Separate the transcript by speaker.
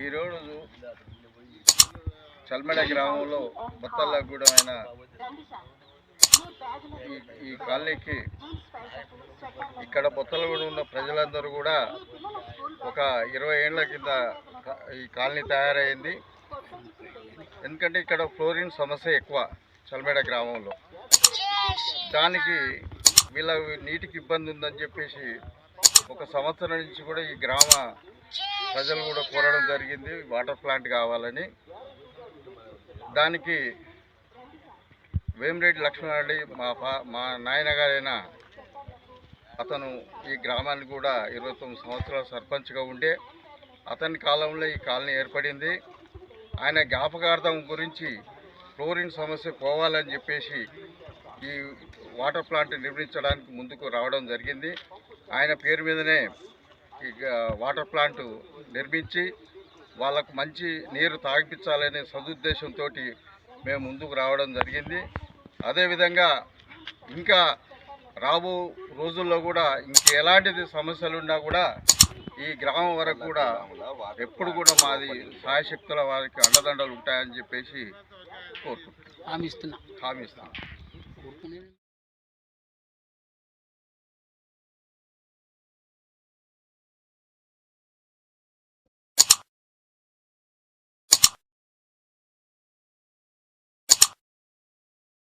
Speaker 1: ఈరోజు చల్మెడ గ్రామంలో బొత్తల్లగూడెం అయిన ఈ ఈ కాలనీకి ఇక్కడ బొత్తలగూడెం ఉన్న ప్రజలందరూ కూడా ఒక ఇరవై ఏళ్ళ కింద ఈ కాలనీ తయారైంది. ఎందుకంటే ఇక్కడ ఫ్లోరిన్ సమస్య ఎక్కువ చల్మెడ గ్రామంలో. దానికి వీళ్ళ నీటికి ఇబ్బంది ఉందని చెప్పేసి ఒక సంవత్సరం నుంచి కూడా ఈ గ్రామ ప్రజలు కూడా కోరడం జరిగింది వాటర్ ప్లాంట్ కావాలని. దానికి వేమిరెడ్డి లక్ష్మణరెడ్డి మా పా మా నాయన గారైన అతను ఈ గ్రామాన్ని కూడా ఇరవై తొమ్మిది సంవత్సరాల సర్పంచ్గా ఉండే. అతని కాలంలో ఈ కాలనీ ఏర్పడింది. ఆయన జ్ఞాపకార్థం గురించి ఫ్లోరిన్ సమస్య పోవాలని చెప్పేసి ఈ వాటర్ ప్లాంట్ నిర్మించడానికి ముందుకు రావడం జరిగింది. ఆయన పేరు మీదనే వాటర్ ప్లాంట్ నిర్మించి వాళ్ళకు మంచి నీరు తాగిపించాలనే సదుద్దేశంతో మేము ముందుకు రావడం జరిగింది. అదేవిధంగా ఇంకా రాబో రోజుల్లో కూడా ఇంక ఎలాంటిది సమస్యలు ఉన్నా కూడా ఈ గ్రామం వరకు కూడా ఎప్పుడు కూడా మాది సాయశక్తుల వారికి అండదండలు ఉంటాయని చెప్పేసి కోరుకుంటున్నాం.
Speaker 2: హామీ ఇస్తున్నా.
Speaker 1: హామీ ఇస్తాం
Speaker 2: కోరుకునేది